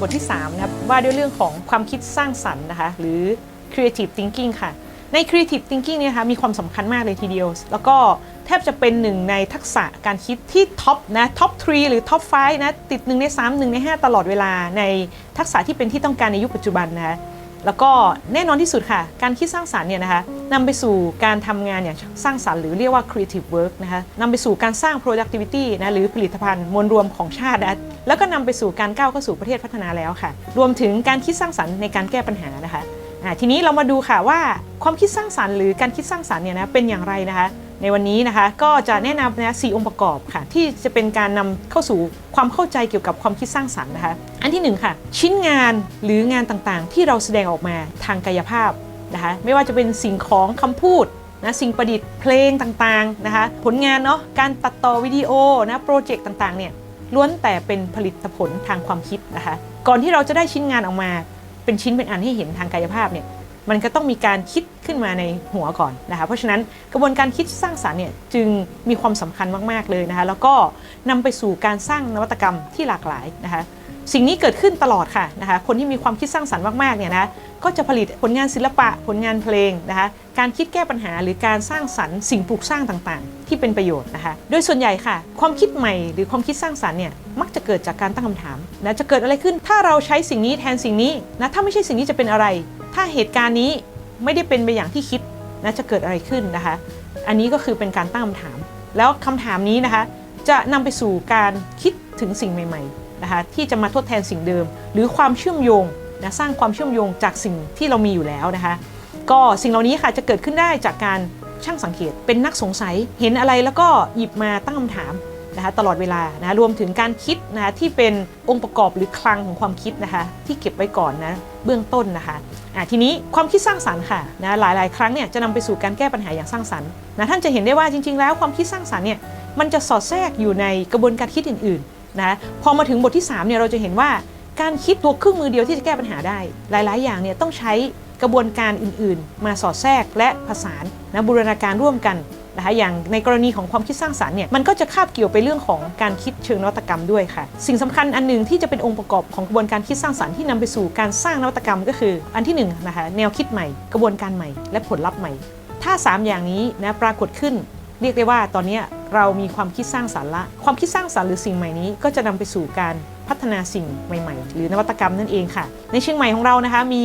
บทที่3นะครับว่าด้วยเรื่องของความคิดสร้างสรรค์นะคะหรือ creative thinking ค่ะ ใน creative thinking เนี่ยนะคะมีความสำคัญมากเลยทีเดียว แล้วก็แทบจะเป็นหนึ่งในทักษะการคิดที่ท็อปนะท็อป 3 หรือท็อป 5 นะ ติด 1 ใน 3 1 ใน 5 ตลอดเวลาในทักษะที่เป็นที่ต้องการในยุคปัจจุบันนะคะ แล้วก็แน่นอนที่สุดค่ะ การคิดสร้างสรรค์เนี่ยนะคะนำไปสู่การทำงานอย่างสร้างสรรค์หรือเรียกว่า creative work นะคะนำไปสู่การสร้าง productivity นะหรือผลิตภัณฑ์มวลรวมของชาตินะแล้วก็นำไปสู่การก้าวเข้าสู่ประเทศพัฒนาแล้วค่ะ รวมถึงการคิดสร้างสรรค์ในการแก้ปัญหานะคะทีนี้เรามาดูค่ะว่าความคิดสร้างสรรค์หรือการคิดสร้างสรรค์เนี่ยนะเป็นอย่างไรนะคะ ในวันนี้นะคะก็จะแนะนำนะสี่องค์ประกอบค่ะ ที่จะเป็นการนำเข้าสู่ความเข้าใจเกี่ยวกับความคิดสร้างสรรค์นะคะ อันที่หนึ่งค่ะชิ้นงานหรืองานต่างๆ ที่เราแสดงออกมาทางกายภาพนะคะไม่ว่าจะเป็นสิ่งของคำพูดนะสิ่งประดิษฐ์เพลงต่างๆนะคะผลงานเนาะการตัดต่อวิดีโอนะโปรเจกต์ต่างๆเนี่ยล้วนแต่เป็นผลิตผลทางความคิดนะคะ ก่อนที่เราจะได้ชิ้นงานออกมา เป็นชิ้นเป็นอันให้เห็นทางกายภาพเนี่ย มันก็ต้องมีการคิดขึ้นมาในหัวก่อนนะคะเพราะฉะนั้นกระบวนการคิดสร้างสารรค์เนี่ยจึงมีความสำคัญมาก ๆ เลยนะคะแล้วก็นำไปสู่การสร้างนวัตกรรมที่หลากหลายนะคะสิ่งนี้เกิดขึ้นตลอดค่ะนะคะคนที่มีความคิดสร้างสรรค์มากๆเนี่ยนะก็จะผลิตผลงานศิลปะผลงานเพลงนะคะการคิดแก้ปัญหาหรือการสร้างสรรค์สิ่งปลูกสร้างต่างๆ ที่เป็นประโยชน์นะคะโดยส่วนใหญ่ค่ะ ความคิดใหม่หรือความคิดสร้างสรรค์เนี่ยมักจะเกิดจากการตั้งคำถามนะจะเกิดอะไรขึ้นถ้าเราใช้สิ่งนี้แทนสิ่งนี้นะถ้าไม่ใช่สิ่งนี้จะเป็นอะไร ถ้าเหตุการณ์นี้ไม่ได้เป็นไปอย่างที่คิดนะจะเกิดอะไรขึ้นนะคะ อันนี้ก็คือเป็นการตั้งคำถาม แล้วคำถามนี้นะคะ จะนำไปสู่การคิดถึงสิ่งใหม่ๆนะคะที่จะมาทดแทนสิ่งเดิม หรือความเชื่อมโยงนะสร้างความเชื่อมโยงจากสิ่งที่เรามีอยู่แล้วนะคะ ก็สิ่งเหล่านี้ค่ะจะเกิดขึ้นได้จากการช่างสังเกต เป็นนักสงสัยเห็นอะไรแล้วก็หยิบมาตั้งคำถามนะคะตลอดเวลานะรวมถึงการคิดนะคะที่เป็นองค์ประกอบหรือคลังของความคิดนะคะที่เก็บไว้ก่อนนะเบื้องต้นนะคะอะ ทีนี้ความคิดสร้างสรรค์ค่ะนะหลาย ๆ ครั้งเนี่ยจะนำไปสู่การแก้ปัญหาอย่างสร้างสรรค์นะท่านจะเห็นได้ว่าจริง ๆ แล้วความคิดสร้างสรรค์เนี่ยมันจะสอดแทรกอยู่ในกระบวนการคิดอื่น ๆ นะพอมาถึงบทที่3เนี่ยเราจะเห็นว่าการคิดตัวเครื่องมือเดียวที่จะแก้ปัญหาได้ หลาย ๆ อย่างเนี่ยต้องใช้กระบวนการอื่น ๆ มาสอดแทรกและผสานนะบูรณาการร่วมกัน นะคะอย่างในกรณีของความคิดสร้างสารรค์เนี่ยมันก็จะคาบเกี่ยวไปเรื่องของการคิดเชิงนวัตกรรมด้วยค่ะ สิ่งสำคัญอันหนึ่งที่จะเป็นองค์ประกอบของกระบวนการคิดสร้างสารรค์ที่นำไปสู่การสร้างนวัตกรรมก็คือ อันที่หนึ่งนะคะแนวคิดใหม่ กระบวนการใหม่ และผลลัพธ์ใหม่ ถ้า 3 อย่างนี้นะปรากฏขึ้น เรียกได้ว่าตอนนี้เรามีความคิดสร้างสรรค์ละ ความคิดสร้างสรรค์หรือสิ่งใหม่นี้ก็จะนำไปสู่การพัฒนาสิ่งใหม่ ๆ หรือนวัตกรรมนั่นเองค่ะ ในเชียงใหม่ของเรานะคะมี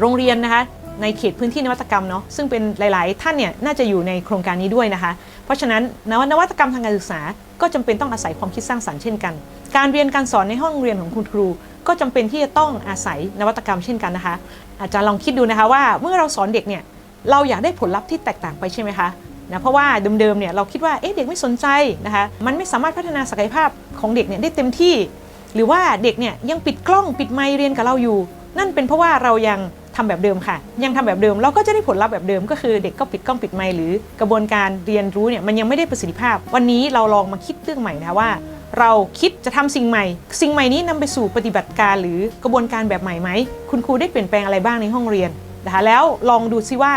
โรงเรียนนะคะ ในเขตพื้นที่นวัตกรรมเนาะซึ่งเป็นหลาย ๆ ท่านเนี่ยน่าจะอยู่ในโครงการนี้ด้วยนะคะ เพราะฉะนั้นนวนวัตกรรมทางการศึกษา ก็จำเป็นต้องอาศัยความคิดสร้างสรรค์เช่นกัน การเรียนการสอนในห้องเรียนของคุณครู ก็จำเป็นที่จะต้องอาศัยนวัตกรรมเช่นกันนะคะ อาจารย์ลองคิดดูนะคะว่าเมื่อเราสอนเด็กเนี่ยเราอยากได้ผลลัพธ์ที่แตกต่างไปใช่ไหมคะนะเพราะว่าเดิม ๆ เนี่ยเราคิดว่าเอ๊ะเด็กไม่สนใจนะคะมันไม่สามารถพัฒนาศักยภาพของเด็กเนี่ยได้เต็มที่ หรือว่าเด็กเนี่ยยังปิดกล้องปิดไมค์เรียนกับเราอยู่ นั่นเป็นเพราะว่าเรายัง ทำแบบเดิมค่ะ ยังทำแบบเดิมเราก็จะได้ผลลัพธ์แบบเดิม ก็คือเด็กก็ปิดกล้องปิดไมค์หรือกระบวนการเรียนรู้เนี่ยมันยังไม่ได้ประสิทธิภาพ วันนี้เราลองมาคิดเรื่องใหม่นะว่า เราคิดจะทำสิ่งใหม่ สิ่งใหม่นี้นำไปสู่ปฏิบัติการหรือกระบวนการแบบใหม่ไหมคุณครูได้เปลี่ยนแปลงอะไรบ้างในห้องเรียนนะคะแล้วลองดูซิว่า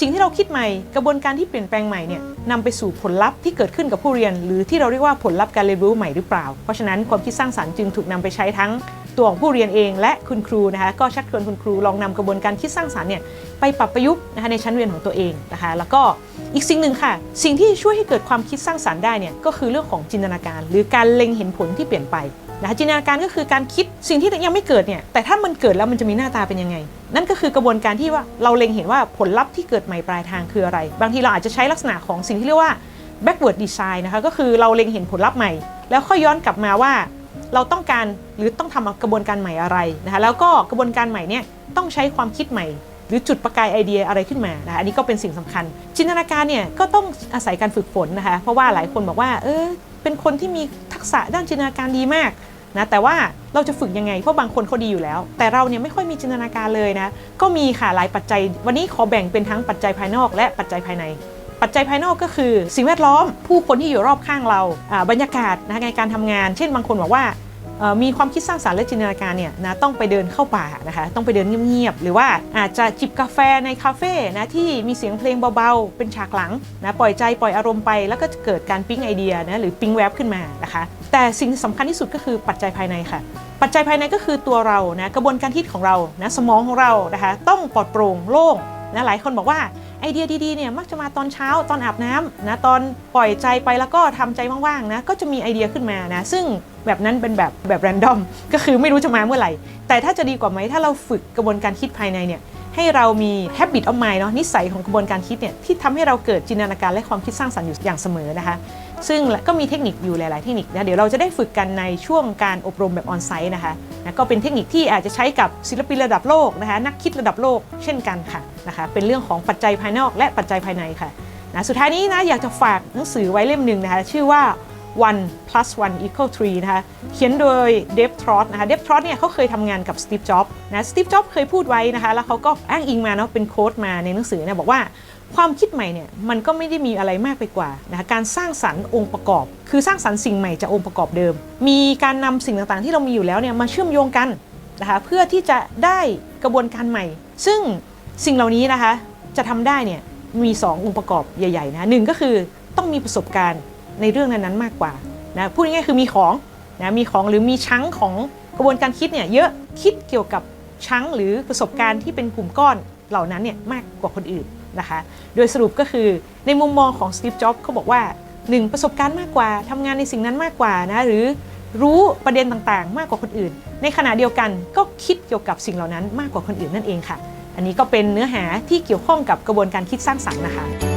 สิ่งที่เราคิดใหม่ กระบวนการที่เปลี่ยนแปลงใหม่เนี่ยนำไปสู่ผลลัพธ์ที่เกิดขึ้นกับผู้เรียน หรือที่เราเรียกว่าผลลัพธ์การเรียนรู้ใหม่หรือเปล่า เพราะฉะนั้นความคิดสร้างสรรค์จึงถูกนำไปใช้ทั้ง ตัวของผู้เรียนเองและคุณครูนะคะก็ชักชวนคุณครูลองนำกระบวนการคิดสร้างสรรค์เนี่ยไปปรับประยุกต์นะคะในชั้นเรียนของตัวเองนะคะแล้วก็อีกสิ่งหนึ่งค่ะ สิ่งที่ช่วยให้เกิดความคิดสร้างสรรค์ได้เนี่ยก็คือเรื่องของจินตนาการ หรือการเล็งเห็นผลที่เปลี่ยนไปนะคะจินตนาการก็คือการคิดสิ่งที่ยังไม่เกิดเนี่ยแต่ถ้ามันเกิดแล้วมันจะมีหน้าตาเป็นยังไง นั่นก็คือกระบวนการที่ว่าเราเล็งเห็นว่าผลลัพธ์ที่เกิดใหม่ปลายทางคืออะไร บางทีเราอาจจะใช้ลักษณะของสิ่งที่เรียกว่า backward design นะคะก็คือเราเล็งเห็นผลลัพธ์ใหม่ แล้วค่อยย้อนกลับมาว่า เราต้องการหรือต้องทำกระบวนการใหม่อะไรนะคะแล้วก็กระบวนการใหม่เนี่ยต้องใช้ความคิดใหม่ หรือจุดประกายไอเดียอะไรขึ้นมานะคะอันนี้ก็เป็นสิ่งสำคัญ จินตนาการเนี่ยก็ต้องอาศัยการฝึกฝนนะคะเพราะว่าหลายคนบอกว่าเออเป็นคนที่มีทักษะด้านจินตนาการดีมากนะแต่ว่าเราจะฝึกยังไงเพราะบางคนเขาดีอยู่แล้ว แต่เราเนี่ยไม่ค่อยมีจินตนาการเลยนะก็มีค่ะหลายปัจจัย วันนี้ขอแบ่งเป็นทั้งปัจจัยภายนอก และปัจจัยภายใน ปัจจัยภายนอกก็คือ สิ่งแวดล้อมผู้คนที่อยู่รอบข้างเราบรรยากาศนะในการทำงาน เช่นบางคนบอกว่า มีความคิดสร้างสรรค์และจินตนาการเนี่ยนะต้องไปเดินเข้าป่านะคะต้องไปเดินเงียบๆหรือว่าอาจจะจิบกาแฟในคาเฟ่นะที่มีเสียงเพลงเบาๆ เป็นฉากหลังนะปล่อยใจปล่อยอารมณ์ไป แล้วก็จะเกิดการปิ๊งไอเดียนะหรือปิ๊งแวบขึ้นมานะคะแต่สิ่งที่สำคัญที่สุดก็คือปัจจัยภายในค่ะ ปัจจัยภายในก็คือตัวเรานะกระบวนการคิดของเรานะสมองของเรานะคะต้องปลอดโปร่งโล่งนะหลายคนบอกว่าไอเดียดีๆเนี่ยมักจะมาตอนเช้าตอนอาบน้ำนะตอนปล่อยใจไปแล้วก็ทำใจว่างๆนะก็จะมีไอเดียขึ้นมานะซึ่ง แบบนั้นเป็นแบบแบบแรนดอมก็คือไม่รู้จะมาเมื่อไหร่ แต่ถ้าจะดีกว่าไหมถ้าเราฝึกกระบวนการคิดภายในเนี่ยให้เรามี habit of mind เนาะนิสัยของกระบวนการคิดเนี่ยที่ทำให้เราเกิดจินตนาการและความคิดสร้างสรรค์อยู่อย่างเสมอนะคะ ซึ่งก็มีเทคนิคอยู่หลาย ๆ เทคนิคนะเดี๋ยวเราจะได้ฝึกกันในช่วงการอบรมแบบออนไซต์นะคะนะก็เป็นเทคนิคที่อาจจะใช้กับศิลปินระดับโลกนะคะนักคิดระดับโลกเช่นกันค่ะนะคะเป็นเรื่องของปัจจัยภายนอกและปัจจัยภายในค่ะนะสุดท้ายนี้นะอยากจะฝากหนังสือไว้เล่มหนึ่งนะคะชื่อว่า one plus one equal three นะคะ เขียนโดยเดฟทรอตนะคะเดฟทรอตเนี่ยเขาเคยทำงานกับสตีฟจ็อบนะสตีฟจ็อบเคยพูดไว้นะคะ แล้วเขาก็อ้างอิงมาเนาะเป็นโค้ดมาในหนังสือเนี่ยบอกว่าความคิดใหม่เนี่ยมันก็ไม่ได้มีอะไรมากไปกว่านะคะการสร้างสรรค์องค์ประกอบ คือสร้างสรรค์สิ่งใหม่จากองค์ประกอบเดิม มีการนำสิ่งต่างๆ ที่เรามีอยู่แล้วเนี่ยมาเชื่อมโยงกันนะคะเพื่อที่จะได้กระบวนการใหม่ ซึ่งสิ่งเหล่านี้นะคะจะทำได้เนี่ยมี 2 องค์ประกอบใหญ่ๆนะหนึ่งก็คือต้องมีประสบการณ์ ในเรื่องนั้นๆมากกว่านะพูดง่ายๆคือมีของนะมีของหรือมีชั้งของกระบวนการคิดเนี่ยเยอะคิดเกี่ยวกับชั้งหรือประสบการณ์ที่เป็นกลุ่มก้อนเหล่านั้นเนี่ยมากกว่าคนอื่นนะคะโดยสรุปก็คือในมุมมองของสตีฟจ็อบส์เขาบอกว่า 1 ประสบการณ์มากกว่าทำงานในสิ่งนั้นมากกว่านะหรือรู้ประเด็นต่างๆ มากกว่าคนอื่น ในขณะเดียวกันก็คิดเกี่ยวกับสิ่งเหล่านั้นมากกว่าคนอื่นนั่นเองค่ะ อันนี้ก็เป็นเนื้อหาที่เกี่ยวข้องกับกระบวนการคิดสร้างสรรค์นะคะ